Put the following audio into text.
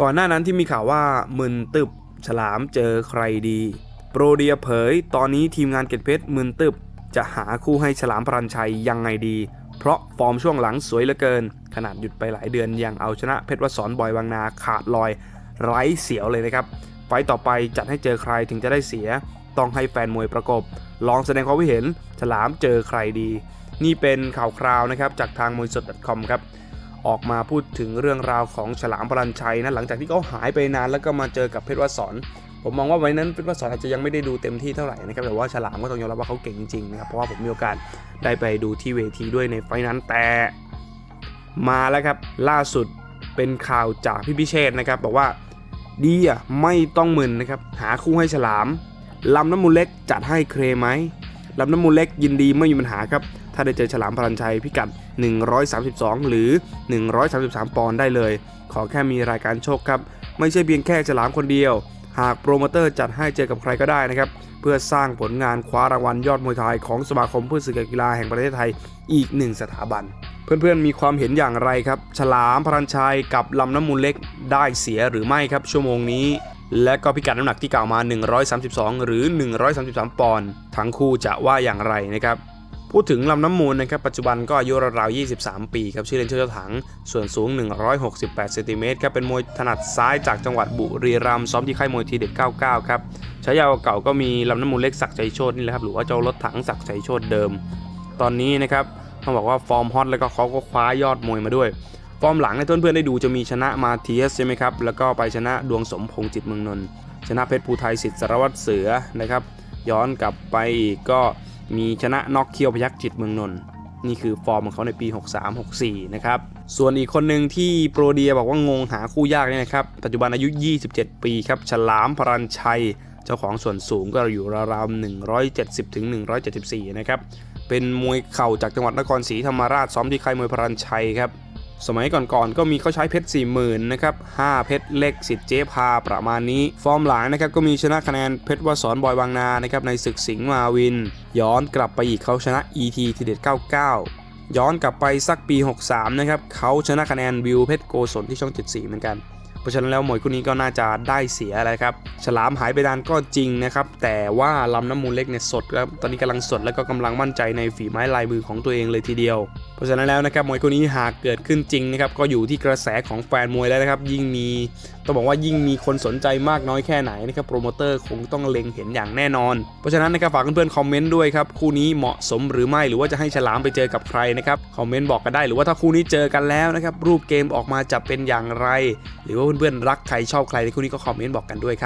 ก่อนหน้านั้นที่มีข่าวว่ามึนตึบ ฉลามเจอใครดี โปรเดียเผย ตอนนี้ทีมงานเก็ดเพชรมึนตึบ จะหาคู่ให้ฉลามพรันชัยยังไงดี เพราะฟอร์มช่วงหลังสวยเหลือเกิน ขนาดหยุดไปหลายเดือนยังเอาชนะเพชรวสอนบอยวังนาขาดลอย ไร้เสียวเลยนะครับ ไฟต์ต่อไปจัดให้เจอใครถึงจะได้เสีย ต้องให้แฟนมวยประกบ ลองแสดงความคิดเห็น ฉลามเจอใครดี นี่เป็นข่าวคราวนะครับจากทางมวยสด .com ครับ ออกมาพูดถึงเรื่องราวของฉลามพรันชัยนะหลังจากที่เขาหายไปนานแล้วก็มาเจอกับเพชรวสอนผมมองว่าไว้นั้นเพชรวสอนอาจจะยังไม่ได้ดูเต็มที่เท่าไหร่นะครับแต่ว่าฉลามก็ต้องยอมรับว่าเขาเก่งจริงๆนะครับเพราะว่าผมมีโอกาสได้ไปดูที่เวทีด้วยในไฟนั้นแต่มาแล้วครับล่าสุดเป็นข่าวจากพี่พิเชษนะครับบอกว่าดีอะไม่ต้องมึนนะครับหาคู่ให้ฉลามลำน้ำมูลเล็กจัดให้เครไหมลำน้ำมูลเล็กยินดีไม่มีปัญหาครับ ถ้าได้เจอฉลามพลันชัยพิกัด 132 หรือ 133 ปอนด์ได้เลย ขอแค่มีรายการโชคครับ ไม่ใช่เพียงแค่ฉลามคนเดียว หากโปรโมเตอร์จัดให้เจอกับใครก็ได้นะครับ เพื่อสร้างผลงานคว้ารางวัลยอดมวยไทยของสมาคมผู้สื่อกีฬาแห่งประเทศไทยอีกหนึ่งสถาบัน เพื่อนๆมีความเห็นอย่างไรครับ ฉลามพรันชัยกับลำน้ำมูลเล็กได้เสียหรือไม่ครับ ชั่วโมงนี้และก็พิกัดน้ำหนักที่กล่าวมา 132 หรือ 133 ปอนด์ ทั้งคู่จะว่าอย่างไรนะครับ พูดถึงลำน้ำมูลนะครับปัจจุบันก็อายุราวๆ 23 ปีครับชื่อเล่นชื่อเจ้าถัง ส่วนสูง 168เซนติเมตรครับเป็นมวยถนัดซ้ายจากจังหวัดบุรีรัมย์ซ้อมที่ค่ายมวยทีเด็ด 99 ครับฉายาเก่าก็มีลำน้ำมูลเล็กศักใจโชตนี่แหละครับหรือว่าเจ้ารถถังศักใจโชตเดิม ตอนนี้นะครับต้องบอกว่าฟอร์มฮอตแล้วก็เขาก็คว้ายอดมวยมาด้วย ฟอร์มหลังในต้นเพื่อนๆได้ดูจะมีชนะมาเทียสใช่ไหมครับแล้วก็ไปชนะดวงสมพงษ์จิตเมืองนนท์ชนะเพชรภูไทยสิทธิ์สารวัตรเสือนะครับย้อนกลับไปอีกก็ มีชนะน็อกเคียวพยักจิตเมืองนนท์นี่คือฟอร์มของเขาในปี 63-64 นะครับ ส่วนอีกคนหนึ่งที่โปรเดียบอกว่างงหาคู่ยากเนี่ยนะครับ ปัจจุบันอายุ 27 ปีครับ ฉลามพรันชัย เจ้าของส่วนสูงก็อยู่ราวๆ170ถึง174 นะครับ เป็นมวยเข่าจากจังหวัดนครศรีธรรมราชซ้อมที่ค่ายมวยพรันชัยครับ สมัยก่อนๆก็มีเขาใช้เพชร 40,000นะครับ5เพชรเล็กสิทธิ์เจ๊พาประมาณนี้ ฟอร์มหลังนะครับก็มีชนะคะแนนเพชรวสอนบอยบางนานะครับในศึกสิงห์มาวิน ย้อนกลับไปอีกเขาชนะ ET ทีเด็ด 99 ย้อนกลับไปสักปี 63 นะครับเขาชนะคะแนนวิวเพชรโกศลที่ช่อง 74 เหมือนกันเพราะฉะนั้นแล้วมวยคู่นี้ก็น่าจะได้เสียอะไรครับ ฉลามหายไปนานก็จริงนะครับ แต่ว่าลำน้ำมูลเล็กเนี่ยสดครับ ตอนนี้กำลังสดแล้วก็กำลังมั่นใจในฝีไม้ลายมือของตัวเองเลยทีเดียวเพราะฉะนั้นแล้วนะครับมวยคู่นี้หากเกิดขึ้นจริงนะครับก็อยู่ที่กระแสของแฟนมวยแล้วนะครับ ยิ่งมีต้องบอกว่ายิ่งมีคนสนใจมากน้อยแค่ไหนนะครับโปรโมเตอร์คงต้องเล็งเห็นอย่างแน่นอน เพราะฉะนั้นนะครับฝากเพื่อนๆคอมเมนต์ด้วยครับคู่นี้เหมาะสมหรือไม่หรือว่าจะให้ฉลามไปเจอกับใครนะครับคอมเมนต์บอกกันได้หรือว่าถ้าคู่นี้เจอกันแล้วนะครับรูปเกมออกมาจะเป็นอย่างไร หรือว่าเพื่อนๆรักใครชอบใครในคู่นี้ก็คอมเมนต์บอกกันด้วยครับ